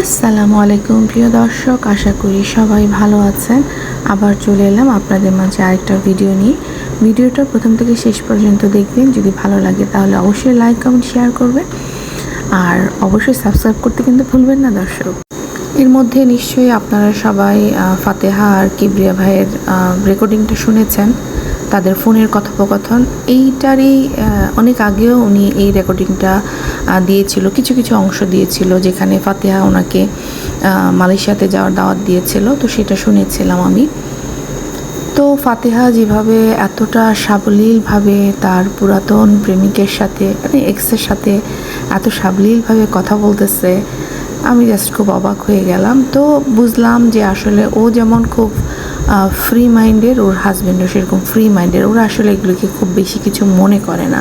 আসসালামু আলাইকুম, প্রিয় দর্শক। আশা করি সবাই ভালো আছেন। আবার চলে এলাম আপনাদের মাঝে আরেকটা ভিডিও নিয়ে। ভিডিওটা প্রথম থেকে শেষ পর্যন্ত দেখবেন। যদি ভালো লাগে তাহলে অবশ্যই লাইক, কমেন্ট শেয়ার করবেন। আর অবশ্যই সাবস্ক্রাইব করতে কিন্তু ভুলবেন না, দর্শক। এর মধ্যে নিশ্চয়ই আপনারা সবাই ফাতেহা আর কিবরিয়া ভাইয়ের রেকর্ডিংটা শুনেছেন, তাদের ফোনের কথোপকথন। এইটারই অনেক আগেও উনি এই রেকর্ডিংটা দিয়েছিল, কিছু কিছু অংশ দিয়েছিল, যেখানে ফাতেহা ওনাকে মালয়েশিয়াতে যাওয়ার দাওয়াত দিয়েছিল, তো সেটা শুনেছিলাম আমি। তো ফাতেহা যেভাবে এতটা সাবলীলভাবে তার পুরাতন প্রেমিকের সাথে মানে এক্সের সাথে এত সাবলীলভাবে কথা বলতেছে আমি জাস্ট খুব অবাক হয়ে গেলাম। তো বুঝলাম যে আসলে ও যেমন খুব ফ্রি মাইন্ডের ওর হাজব্যান্ডও সেরকম ফ্রি মাইন্ডের ওরা আসলে এগুলোকে খুব বেশি কিছু মনে করে না।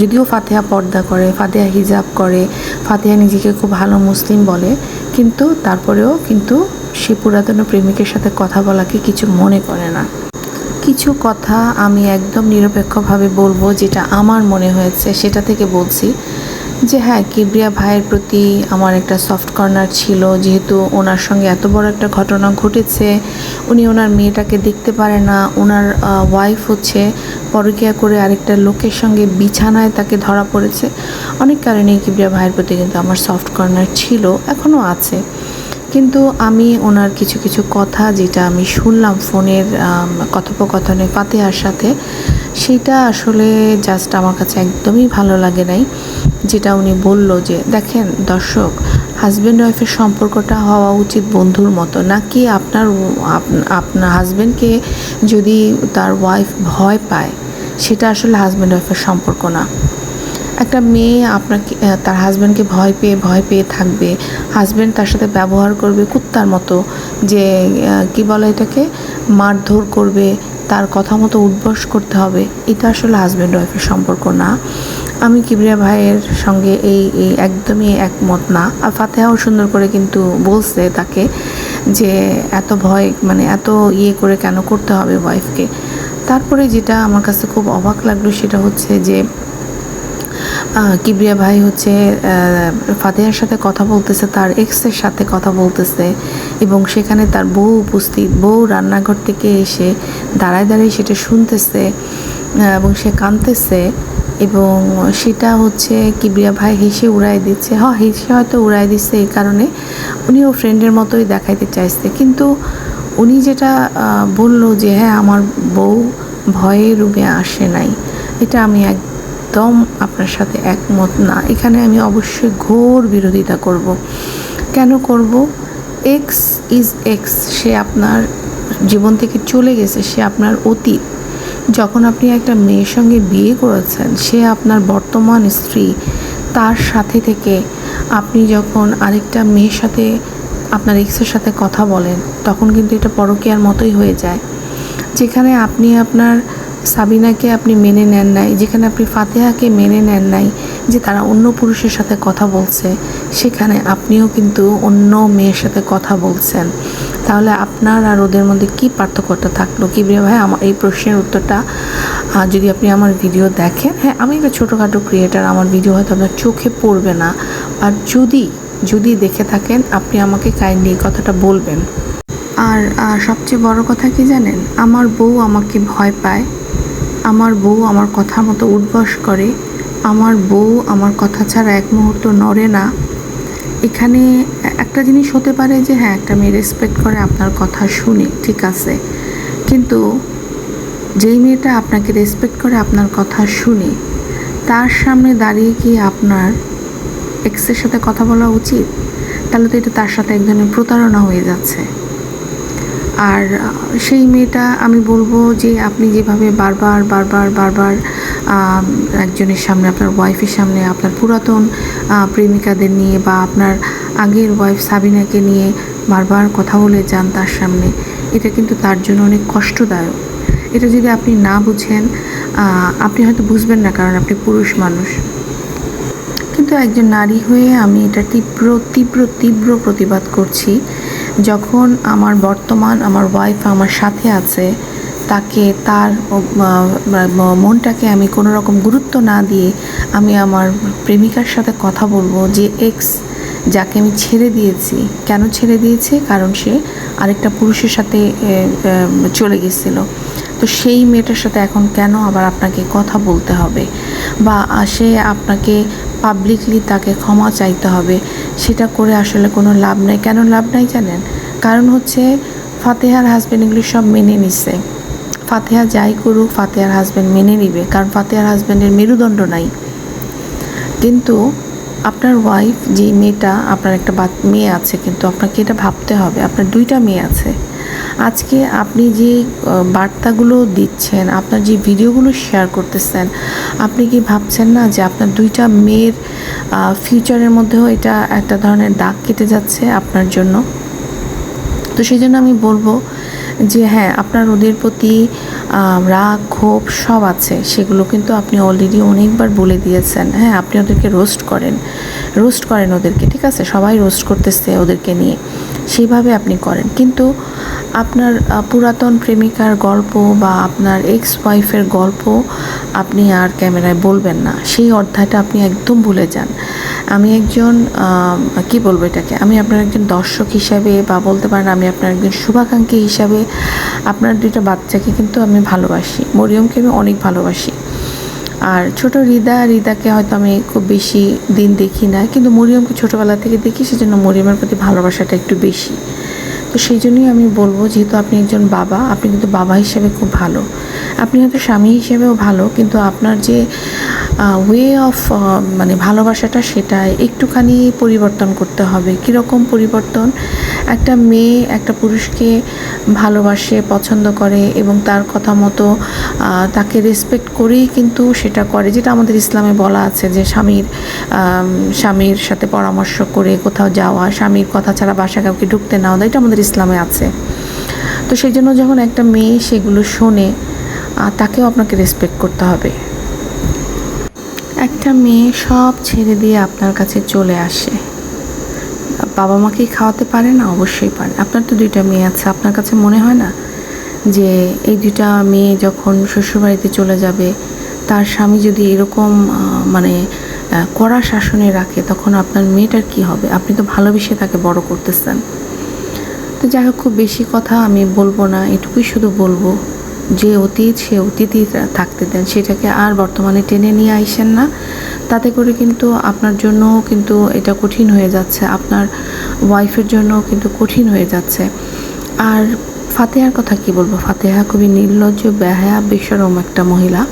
যদিও ফাতেহা পর্দা করে, ফাতেহা হিজাব করে, ফাতেহা নিজেকে খুব ভালো মুসলিম বলে, কিন্তু তারপরেও কিন্তু সে পুরাতন প্রেমিকের সাথে কথা বলাকে কিছু মনে করে না। কিছু কথা আমি একদম নিরপেক্ষভাবে বলব যেটা আমার মনে হয়েছে, সেটা থেকে বলছি। যে হ্যাঁ কিবরিয়া ভাইয়ের প্রতি আমার একটা সফট কর্নার ছিল, যেহেতু ওনার সঙ্গে এত বড় একটা ঘটনা ঘটেছে, উনি ওনার মেয়েটাকে দেখতে পারে না, ওনার ওয়াইফ হচ্ছে পরকিয়া করে আরেকটা লোকের সঙ্গে বিছানায় তাকে ধরা পড়েছে। অনেক কারণেই কিবরিয়া ভাইয়ের প্রতি কিন্তু আমার সফট কর্নার ছিল এখনও আছে। কিন্তু আমি ওনার কিছু কিছু কথা যেটা আমি শুনলাম ফোনের কথোপকথনে ফাতেহার সাথে, সেটা আসলে জাস্ট আমার কাছে একদমই ভালো লাগে নাই। যেটা উনি বলল যে, দেখেন দর্শক হাজব্যান্ড ওয়াইফের সম্পর্কটা হওয়া উচিত বন্ধুর মতো। নাকি আপনার আপ- আপনার হাজব্যান্ডকে যদি তার ওয়াইফ ভয় পায়, সেটা আসলে হাজব্যান্ড ওয়াইফের সম্পর্ক না। একটা মেয়ে আপনাকে তার হাজব্যান্ডকে ভয় পেয়ে ভয় পেয়ে থাকবে। হাজব্যান্ড তার সাথে ব্যবহার করবে কুত্তার মতো, যে কি বলে এটাকে? মারধর করবে, তার কথা মতো উদ্বস করতে হবে। এটা আসলে হাজব্যান্ড ওয়াইফের সম্পর্ক না। আমি কিবরিয়া ভাইয়ের সঙ্গে এই এই একদমই একমত না। আর ফাতেহাও সুন্দর করে কিন্তু বলছে তাকে যে এত ভয় মানে এত ইয়ে করে কেন করতে হবে ওয়াইফকে তারপরে যেটা আমার কাছে খুব অবাক লাগল সেটা হচ্ছে যে কিবরিয়া ভাই হচ্ছে ফাতেহার সাথে কথা বলতেছে, তার এক্সের সাথে কথা বলতেছে এবং সেখানে তার বউ উপস্থিত, বউ রান্নাঘর থেকে এসে দাঁড়ায়, দাঁড়িয়ে সেটা শুনতেছে এবং সে কাঁদতেছে। এবং সেটা হচ্ছে কিবরিয়া ভাই হেসে উড়াই দিচ্ছে। হ, হেসে হয়তো উড়াই দিচ্ছে এই কারণে। উনিও ফ্রেন্ডের মতোই দেখাইতে চাইছে। কিন্তু উনি যেটা বলল যে হ্যাঁ আমার বউ ভয়ে রুমে আসে নাই। এটা আমি একদম আপনার সাথে একমত না। এখানে আমি অবশ্যই ঘোর বিরোধিতা করব। কেন করব? এক্স ইজ এক্স সে আপনার জীবন থেকে চলে গেছে। সে আপনার অতীত। যখন আপনি একটা মেয়ের সঙ্গে বিয়ে করেছেন, সে আপনার বর্তমান স্ত্রী, তার সাথে থেকে আপনি যখন আরেকটা মেয়ের সাথে, আপনার এক্সের সাথে কথা বলেন, তখন কিন্তু এটা পরকীয়ার মতোই হয়ে যায়। যেখানে আপনি আপনার সাবিনাকে আপনি মেনে নেন নাই, যেখানে আপনি ফাতেহাকে মেনে নেন নাই, যে তারা অন্য পুরুষের সাথে কথা বলছে সেখানে আপনিও কিন্তু অন্য মেয়ের সাথে কথা বলছেন। তাহলে আপনার আর ওদের মধ্যে কি পার্থক্যটা থাকল? কি ভাই আমার এই প্রশ্নের উত্তরটা যদি আপনি আমার ভিডিও দেখেন হ্যাঁ আমি একটা ছোটোখাটো ক্রিয়েটার আমার ভিডিও হয়তো আপনার চোখে পড়বে না। আর যদি যদি দেখে থাকেন, আপনি আমাকে কাইন্ডলি এই কথাটা বলবেন। আর সবচেয়ে বড় কথা কি জানেন? আমার বউ আমাকে ভয় পায়। আমার বউ আমার কথা মতো উদ্বাস করে। আমার বউ আমার কথা ছাড়া এক মুহূর্ত নড়ে না। এখানে একটা জিনিস হতে পারে যে হ্যাঁ একটা মেয়ে রেসপেক্ট করে আপনার কথা শুনে, ঠিক আছে। কিন্তু যেই মেয়েটা আপনাকে রেসপেক্ট করে, আপনার কথা শুনে, তার সামনে দাঁড়িয়ে কি আপনার এক্সের সাথে কথা বলা উচিত? তাহলে তো এটা তার সাথে এক ধরনের প্রতারণা হয়ে যাচ্ছে। আর সেই মেয়েটা, আমি বলব যে, আপনি যেভাবে বারবার বারবার বারবার একজনের সামনে, আপনার ওয়াইফের সামনে, আপনার পুরাতন প্রেমিকাদের নিয়ে বা আপনার আগের ওয়াইফ সাবিনাকে নিয়ে বারবার কথা বলে যান তার সামনে, এটা কিন্তু তার জন্য অনেক কষ্টদায়ক। এটা যদি আপনি না বুঝেন আপনি হয়তো বুঝবেন না কারণ আপনি পুরুষ মানুষ। কিন্তু একজন নারী হয়ে আমি এটা তীব্র তীব্র তীব্র প্রতিবাদ করছি। যখন আমার বর্তমান, আমার ওয়াইফ আমার সাথে আছে তাকে তার মনটাকে আমি কোনো রকম গুরুত্ব না দিয়ে আমি আমার প্রেমিকার সাথে কথা বলব, যে এক্স যাকে আমি ছেড়ে দিয়েছি। কেন ছেড়ে দিয়েছি? কারণ সে আরেকটা পুরুষের সাথে চলে গেছিল। তো সেই মেয়েটার সাথে এখন কেন আবার আপনাকে কথা বলতে হবে? বা সে আপনাকে পাবলিকলি তাকে ক্ষমা চাইতে হবে, সেটা করে আসলে কোনো লাভ নেই। কেন লাভ নাই জানেন? কারণ হচ্ছে ফাতেহার হাজব্যান্ড এগুলি সব মেনে নিছে। ফাতেহা যাই করুক, ফাতেহার হাজব্যান্ড মেনে নিবে, কারণ ফাতেহার হাজব্যান্ডের মেরুদণ্ড নাই। কিন্তু আপনার ওয়াইফ যে মেয়েটা, আপনার একটা মেয়ে আছে, কিন্তু আপনাকে এটা ভাবতে হবে। আপনার দুইটা মেয়ে আছে। আজকে আপনি যে বার্তাগুলো দিচ্ছেন, আপনার যে ভিডিওগুলো শেয়ার করতেছেন, আপনি কি ভাবছেন না যে আপনার দুইটা মেয়ের ফিউচারের মধ্যেও এটা একটা ধরনের দাগ কেটে যাচ্ছে আপনার জন্য? তো সেই জন্য আমি বলব যে হ্যাঁ আপনার ওদের প্রতি রাগ, ক্ষোভ সব আছে। সেগুলো কিন্তু আপনি অলরেডি অনেকবার বলে দিয়েছেন। হ্যাঁ আপনি ওদেরকে রোস্ট করেন। রোস্ট করেন ওদেরকে, ঠিক আছে? সবাই রোস্ট করতেছে ওদেরকে নিয়ে। সেইভাবে আপনি করেন। কিন্তু আপনার পুরাতন প্রেমিকার গল্প বা আপনার এক্স ওয়াইফের গল্প আপনি আর ক্যামেরায় বলবেন না। সেই অধ্যায়টা আপনি একদম ভুলে যান। আমি একজন কি বলব এটাকে? আমি আপনার একজন দর্শক হিসাবে বা বলতে পারেন আমি আপনার একজন শুভাকাঙ্ক্ষী হিসাবে আপনার দুইটা বাচ্চাকে কিন্তু আমি ভালোবাসি। মরিয়মকে আমি অনেক ভালোবাসি। আর ছোট রিদা, রিদাকে হয়তো আমি খুব বেশি দিন দেখি না। কিন্তু মরিয়মকে ছোটোবেলা থেকে দেখি, সেজন্য মরিয়মের প্রতি ভালোবাসাটা একটু বেশি। তো সেই জন্যই আমি বলব, যেহেতু আপনি একজন বাবা, আপনি কিন্তু বাবা হিসেবে খুব ভালো। আপনি হয়তো স্বামী হিসেবেও ভালো, কিন্তু আপনার যে ওয়ে অফ মানে ভালোবাসাটা সেটা একটুখানি পরিবর্তন করতে হবে। কীরকম পরিবর্তন? একটা মেয়ে একটা পুরুষকে ভালোবাসে, পছন্দ করে এবং তার কথা মতো তাকে রেসপেক্ট করেই কিন্তু সেটা করে। যেটা আমাদের ইসলামে বলা আছে যে স্বামীর স্বামীর সাথে পরামর্শ করে কোথাও যাওয়া, স্বামীর কথা ছাড়া বাসা কাউকে ঢুকতে না দেওয়া, এটা আমাদের ইসলামে আছে। তো সেই জন্য যখন একটা মেয়ে সেগুলো শোনে তাকেও আপনাকে রেসপেক্ট করতে হবে। একটা মেয়ে সব ছেড়ে দিয়ে আপনার কাছে চলে আসে। বাবা মাকে খাওয়াতে পারে না? অবশ্যই পারে। আপনার তো দুইটা মেয়ে আছে। আপনার কাছে মনে হয় না যে এই দুইটা মেয়ে যখন শ্বশুরবাড়িতে চলে যাবে, তার স্বামী যদি এরকম মানে কড়া শাসনে রাখে, তখন আপনার মেয়েটার কি হবে? আপনি তো ভালোবেসে তাকে বড় করতেছেন। তো যাই হোক, খুব বেশি কথা আমি বলব না। এটুকুই শুধু বলব যে অতীত, সে অতীতই থাকতে দেন। সেটাকে আর বর্তমানে টেনে নিয়ে আইসেন না। তাতে করে কিন্তু আপনার জন্য কিন্তু এটা কঠিন হয়ে যাচ্ছে। আপনার ওয়াইফের জন্য কিন্তু কঠিন হয়ে যাচ্ছে। আর ফাতেহার কথা কি বলব? ফাতেহা খুবই নির্লজ্জ, বেহায়া বেসরম একটা মহিলা।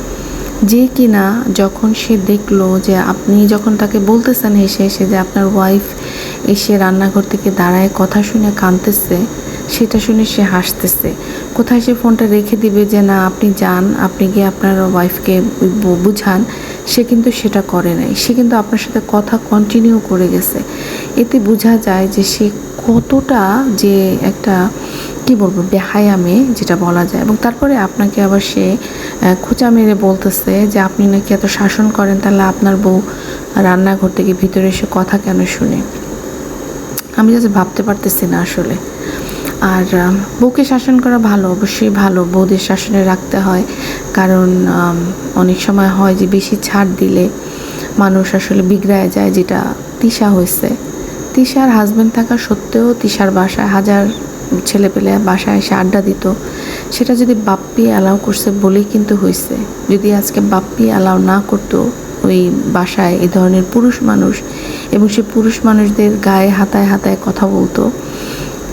যে কিনা যখন সে দেখল যে আপনি যখন তাকে বলতেছেন হেসে হেসে যে আপনার ওয়াইফ এসে রান্নাঘর থেকে দাঁড়ায় কথা শুনে কাঁদতেছে, সেটা শুনে সে হাসতেছে। কোথায় সে ফোনটা রেখে দিবে যে না, আপনি যান, আপনি গিয়ে আপনার ওয়াইফকে বুঝান। সে কিন্তু সেটা করে নাই। সে কিন্তু আপনার সাথে কথা কন্টিনিউ করে গেছে। এতে বোঝা যায় যে সে কতটা যে একটা, কি বলব, বেহায়া মেয়ে, যেটা বলা যায়। এবং তারপরে আপনাকে আবার সে খোঁচা মেরে বলতেছে যে, আপনি নাকি এত শাসন করেন, তাহলে আপনার বউ রান্নাঘর থেকে ভিতরে এসে কথা কেন শুনে? আমি যাতে ভাবতে পারতেছি না আসলে। আর বউকে শাসন করা ভালো, অবশ্যই ভালো। বউদের শাসনে রাখতে হয়। কারণ অনেক সময় হয় যে বেশি ছাড় দিলে মানুষ আসলে বিগড়ায় যায়, যেটা তিশা হয়েছে। তিশার হাজব্যান্ড থাকা সত্ত্বেও তিশার বাসায় হাজার ছেলে পেলে বাসায় এসে আড্ডা দিত। সেটা যদি বাপ্পি অ্যালাউ করছে বলেই কিন্তু হয়েছে। যদি আজকে বাপ্পি অ্যালাউ না করতো, ওই বাসায় এই ধরনের পুরুষ মানুষ এবং সে পুরুষ মানুষদের গায়ে হাতায় হাতায় কথা বলতো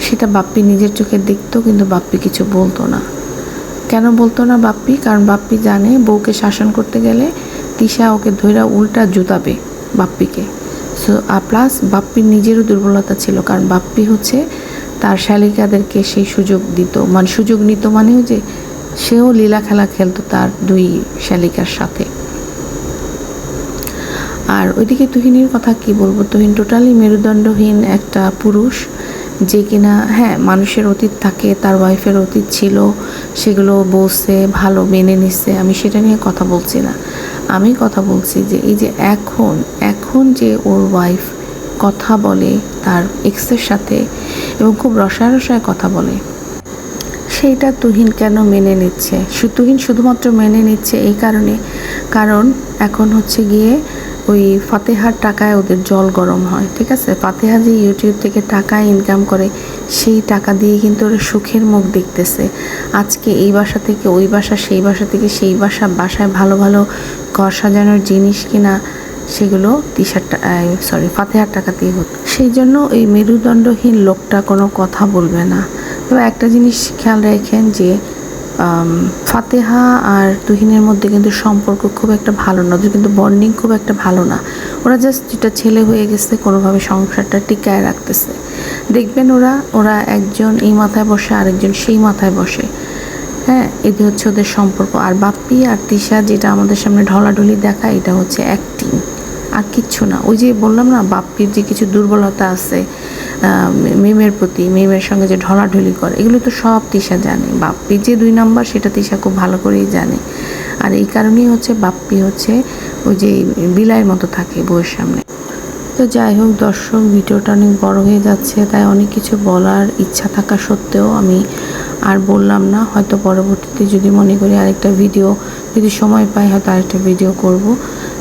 সেটা বাপ্পি নিজের চোখে দেখতো, কিন্তু বাপ্পি কিছু বলতো না। কেন বলতো না বাপ্পি? কারণ বাপ্পি জানে বউকে শাসন করতে গেলে তিশা ওকে ধৈরা উল্টা জুতাবে বাপ্পিকে। সো আর প্লাস বাপ্পির নিজেরও দুর্বলতা ছিল, কারণ বাপ্পি হচ্ছে তার শালিকাদেরকে সেই সুযোগ দিত। মানে সুযোগ নিত মানেও যে সেও লীলা খেলা খেলতো তার দুই শালিকার সাথে। আর ওইদিকে তুহিনের কথা কি বলব? তুহিন টোটালি মেরুদণ্ডহীন একটা পুরুষ। যে কিনা হ্যাঁ মানুষের অতীত থাকে, তার ওয়াইফের অতীত ছিল, সেগুলো বলছে, ভালো মেনে নিচ্ছে আমি সেটা নিয়ে কথা বলছি না। আমি কথা বলছি যে, এই যে এখন এখন যে ওর ওয়াইফ কথা বলে, তার এক্সের সাথে, এবং খুব রসায় রসায় কথা বলে, সেইটা তুহিন কেন মেনে নিচ্ছে? তুহিন শুধুমাত্র মেনে নিচ্ছে এই কারণে, কারণ এখন হচ্ছে গিয়ে ওই ফাতেহার টাকায় ওদের জল গরম হয়, ঠিক আছে? ফাতেহা যে ইউটিউব থেকে টাকা ইনকাম করে, সেই টাকা দিয়ে কিন্তু ওরা সুখের মুখ দেখতেছে। আজকে এই বাসা থেকে ওই বাসা, সেই বাসা থেকে সেই বাসা, বাসায় ভালো ভালো ঘর সাজানোর জিনিস কিনা, সেগুলো তিশার সরি ফাতেহার টাকা দিয়ে হতো। সেই জন্য এই মেরুদণ্ডহীন লোকটা কোনো কথা বলবে না। তবে একটা জিনিস খেয়াল রাখেন যে ফাতেহা আর তুহিনের মধ্যে কিন্তু সম্পর্ক খুব একটা ভালো না, ওদের কিন্তু বন্ডিং খুব একটা ভালো না। ওরা জাস্ট যেটা ছেলে হয়ে গেছে, কোনোভাবে সংসারটা টিকায় রাখতেছে। দেখবেন ওরা ওরা একজন এই মাথায় বসে, আরেকজন সেই মাথায় বসে। হ্যাঁ এটি হচ্ছে ওদের সম্পর্ক। আর বাপ্পি আর তিশা যেটা আমাদের সামনে ঢলাঢলি দেখা এটা হচ্ছে অ্যাক্টিং আর কিচ্ছু না। ওই যে বললাম না, বাপ্পির যে কিছু দুর্বলতা আছে মিমের প্রতি, মিমের সঙ্গে যে ঢলাঢলি করে, এগুলো তো সব তিশা জানে। বাপ্পি যে দুই নাম্বার, সেটা তিশা খুব ভালো করেই জানে। আর এই কারণেই হচ্ছে বাপ্পি হচ্ছে ওই যে বিলাইয়ের মতো থাকে বউয়ের সামনে। তো যাই হোক, দর্শক, ভিডিওটা অনেক বড় হয়ে যাচ্ছে, তাই অনেক কিছু বলার ইচ্ছা থাকা সত্ত্বেও আমি আর বললাম না। হয়তো পরবর্তীতে যদি মনে করি আরেকটা ভিডিও, যদি সময় পাই হয়তো আরেকটা ভিডিও করব।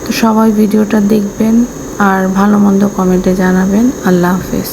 তো সবাই ভিডিওটা দেখবেন আর ভালো মন্দ কমেন্টে জানাবেন। আল্লাহ হাফেজ।